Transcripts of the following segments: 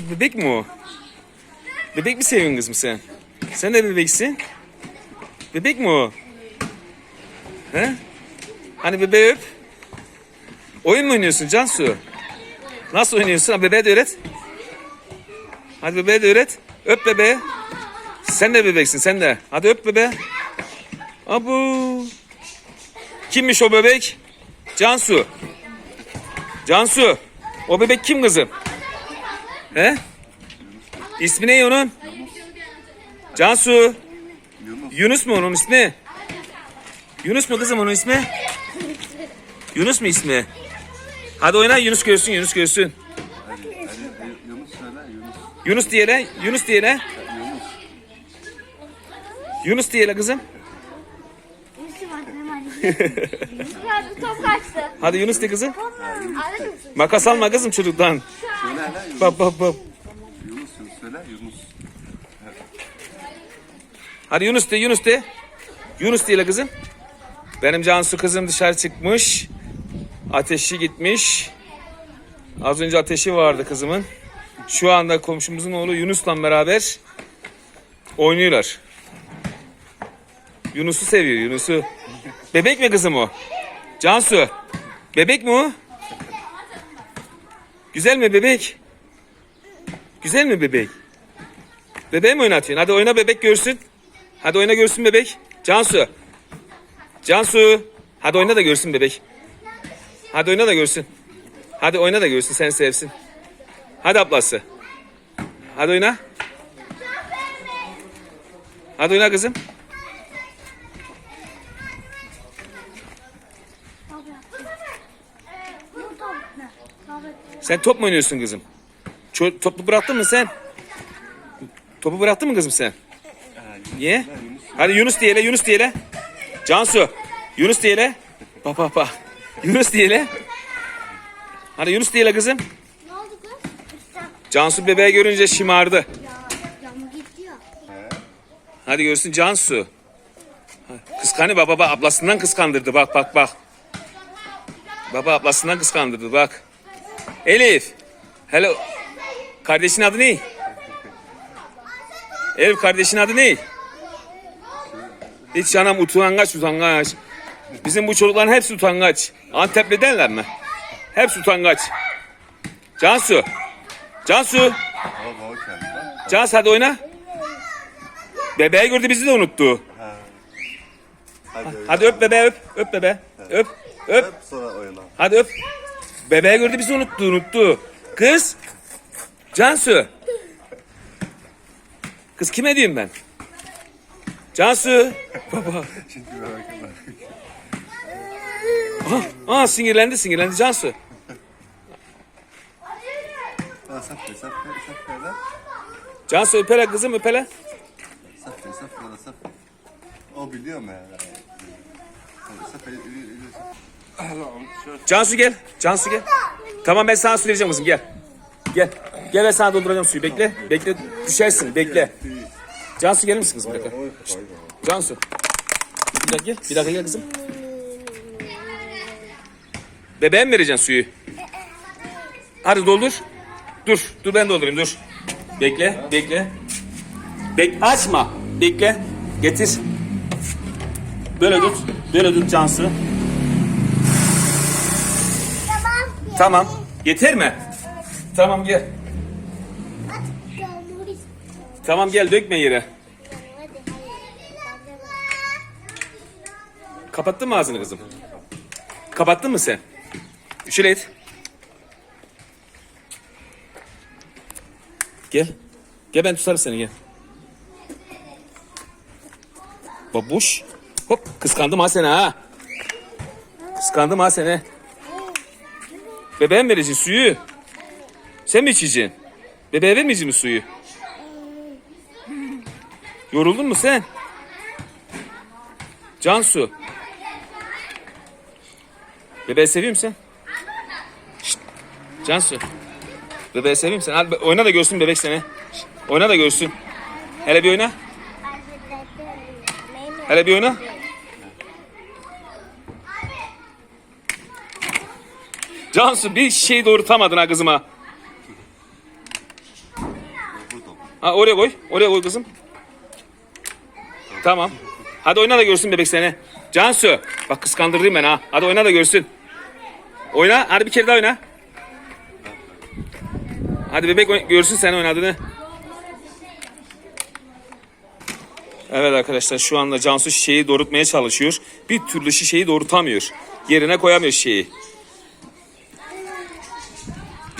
Bebek mi o? Bebek mi seviyorsun kızım sen? Sen de bebeksin. Bebek mi o? He? Hani bebeği öp. Oyun mu oynuyorsun Cansu? Nasıl oynuyorsun? Ha, bebeğe de öğret. Hadi bebeğe de öğret. Öp bebeğe. Sen de bebeksin sen de. Hadi öp bebeğe. Abu. Kimmiş o bebek? Cansu. Cansu. O bebek kim kızım? He? İsmi ne onun? Cansu. Yunus mu onun ismi? Yunus mu kızım onun ismi? Yunus mu ismi? Hadi oyna Yunus görsün Yunus görsün. Yunus söyle Yunus. Diyele, Yunus diyele kızım. Hadi Yunus de kızım. Makas alma kızım çocuktan. Söyle. Bak bak bak. Yunus Yunus söyle Yunus. Hadi Yunus de Yunus de. Yunus diyele kızım. Benim Cansu kızım dışarı çıkmış. Ateşi gitmiş. Az önce ateşi vardı kızımın. Şu anda komşumuzun oğlu Yunus'la beraber oynuyorlar. Yunus'u seviyor Yunus'u. Bebek mi kızım o? Cansu. Bebek mi o? Güzel mi bebek? Güzel mi bebek? Bebeği mi oynatıyorsun? Hadi oyna bebek görsün. Hadi oyna görsün bebek. Cansu. Cansu. Hadi oyna da görsün bebek. Hadi oyna da görsün. Hadi oyna da görsün sen sevsin. Hadi ablası. Hadi oyna. Hadi oyna kızım. Sen top mu oynuyorsun kızım? Ço- topu bıraktın mı sen? Topu bıraktın mı kızım sen? Niye? Hadi Yunus diyele, Yunus diyele. Cansu, Yunus diyele. Bak bak bak. Yunus diyele. Hadi Yunus diyele kızım. Cansu bebeği görünce şımardı. Hadi görsün Cansu. Kıskanı baba baba ablasından kıskandırdı bak bak bak. Baba ablasından kıskandırdı bak. Elif. Hello. Kardeşin adı ne? Elif kardeşin adı ne? Hiç canım utangaç utangaç. Bizim bu çocukların hepsi utangaç. Antepli derler mi? Hepsi utangaç. Cansu. Cansu. Cansu hadi oyna. Bebeği gördü bizi de unuttu. Hadi. Hadi öp bebeği öp. Öp bebeği. Öp. Öp. Hep sonra oyna. Hadi öp. Bebeği gördü bizi unuttu unuttu. Kız. Cansu. Kız kime diyeyim ben? Cansu. Baba. Şimdi. Aa, aa sinirlendi sinirlendi Cansu. Cansu öpele kızım öpele. Safre la safre. O biliyor mu ya? Yürü. Cansu gel. Cansu gel. Tamam ben sana su vereceğim kızım gel. Gel. Gel ben sana dolduracağım suyu bekle. Bekle düşersin bekle. Cansu gelir misin kızım bir dakika? Cansu. Bir dakika gel. Bir dakika gel kızım. Bebeğe mi vereceksin suyu? Hadi doldur. Dur. Dur ben doldurayım dur. Bekle. Bekle. Bek açma. Bekle. Getir. Böyle tut. Böyle tut Cansu. Tamam. Yeter mi? Tamam gel. Tamam gel dökme yere. Kapattın mı ağzını kızım? Kapattın mı sen? Şöyle et. Gel. Gel ben tutarım seni gel. Babuş. Hop kıskandım ha seni ha. Kıskandım ha seni. Bebeğe mi vereceksin suyu? Sen mi içeceksin? Bebeğe vermeyecek mi suyu? Yoruldun mu sen? Cansu. Bebeği seviyor musun sen? Şşt. Cansu. Bebeği seviyor musun? Hadi oyna da görsün bebek seni. Şşt. Oyna da görsün. Hele bir oyna. Hele bir oyna. Cansu bir şey doğrultamadın ha kızıma. Ha oraya koy. Oraya koy kızım. Tamam. Hadi oyna da görsün bebek seni. Cansu. Bak kıskandırdım ben ha. Hadi oyna da görsün. Oyna. Hadi bir kere daha oyna. Hadi bebek görsün sen oynadığını. Evet arkadaşlar şu anda Cansu şişeyi doğrultmaya çalışıyor. Bir türlü şişeyi doğrultamıyor. Yerine koyamıyor şişeyi.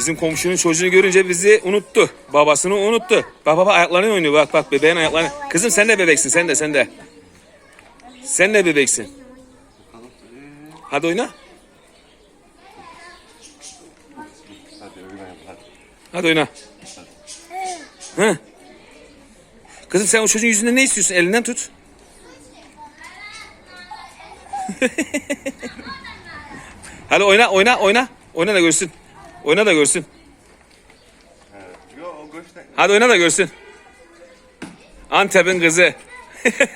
Bizim komşunun çocuğunu görünce bizi unuttu. Babasını unuttu. Bak baba ayaklarını oynuyor. Bak bak bebeğin ayaklarını. Kızım sen de bebeksin. Sen de sen de. Sen de bebeksin. Hadi oyna. Hadi oyna. Hı. Kızım sen o çocuğun yüzünde ne istiyorsun? Elinden tut. Hadi oyna oyna oyna. Oyna da görsün. Oyna da görsün. Hadi oyna da görsün. Antep'in kızı.